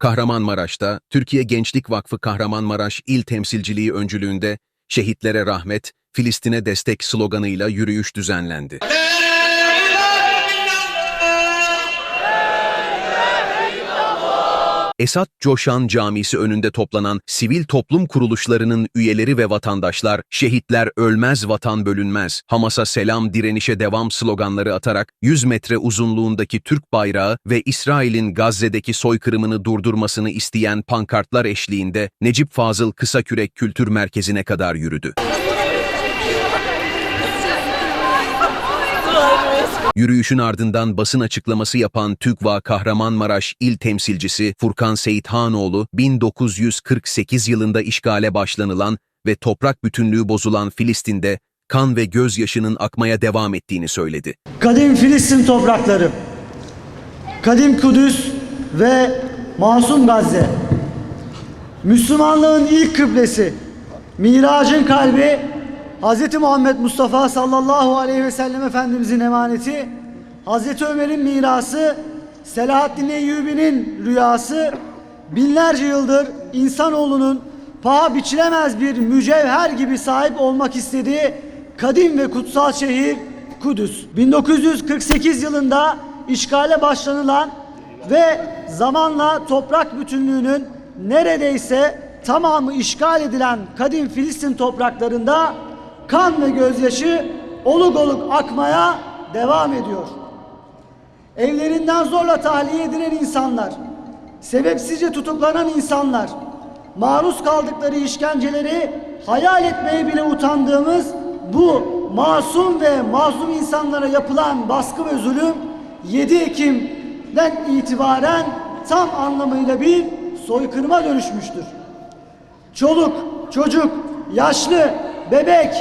Kahramanmaraş'ta Türkiye Gençlik Vakfı Kahramanmaraş İl Temsilciliği öncülüğünde şehitlere rahmet, Filistin'e destek sloganıyla yürüyüş düzenlendi. Esat Coşan Camisi önünde toplanan sivil toplum kuruluşlarının üyeleri ve vatandaşlar, şehitler ölmez vatan bölünmez, Hamas'a selam direnişe devam sloganları atarak 100 metre uzunluğundaki Türk bayrağı ve İsrail'in Gazze'deki soykırımını durdurmasını isteyen pankartlar eşliğinde Necip Fazıl Kısakürek Kültür Merkezi'ne kadar yürüdü. Yürüyüşün ardından basın açıklaması yapan TÜGVA Kahramanmaraş İl Temsilcisi Furkan Seyithanoğlu, 1948 yılında işgale başlanılan ve toprak bütünlüğü bozulan Filistin'de kan ve gözyaşının akmaya devam ettiğini söyledi. Kadim Filistin toprakları, kadim Kudüs ve masum Gazze, Müslümanlığın ilk kıblesi, miracın kalbi, Hz. Muhammed Mustafa sallallahu aleyhi ve sellem Efendimizin emaneti, Hz. Ömer'in mirası, Selahaddin Eyyubi'nin rüyası, binlerce yıldır insanoğlunun paha biçilemez bir mücevher gibi sahip olmak istediği kadim ve kutsal şehir Kudüs. 1948 yılında işgale başlanılan ve zamanla toprak bütünlüğünün neredeyse tamamı işgal edilen kadim Filistin topraklarında kan ve gözyaşı oluk oluk akmaya devam ediyor. Evlerinden zorla tahliye edilen insanlar, sebepsizce tutuklanan insanlar, maruz kaldıkları işkenceleri hayal etmeye bile utandığımız bu masum ve mazlum insanlara yapılan baskı ve zulüm 7 Ekim'den itibaren tam anlamıyla bir soykırıma dönüşmüştür. Çoluk, çocuk, yaşlı, bebek,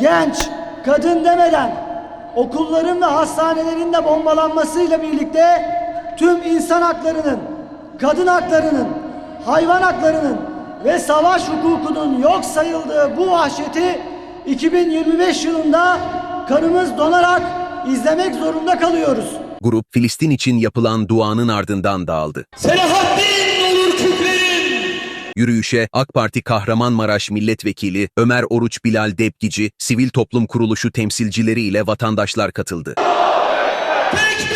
genç, kadın demeden okulların ve hastanelerin de bombalanmasıyla birlikte tüm insan haklarının, kadın haklarının, hayvan haklarının ve savaş hukukunun yok sayıldığı bu vahşeti 2025 yılında kanımız donarak izlemek zorunda kalıyoruz. Grup Filistin için yapılan duanın ardından dağıldı. Kükreyin. Yürüyüşe AK Parti Kahramanmaraş Milletvekili Ömer Oruç Bilal Depgici, sivil toplum kuruluşu temsilcileri ile vatandaşlar katıldı. Tekbir!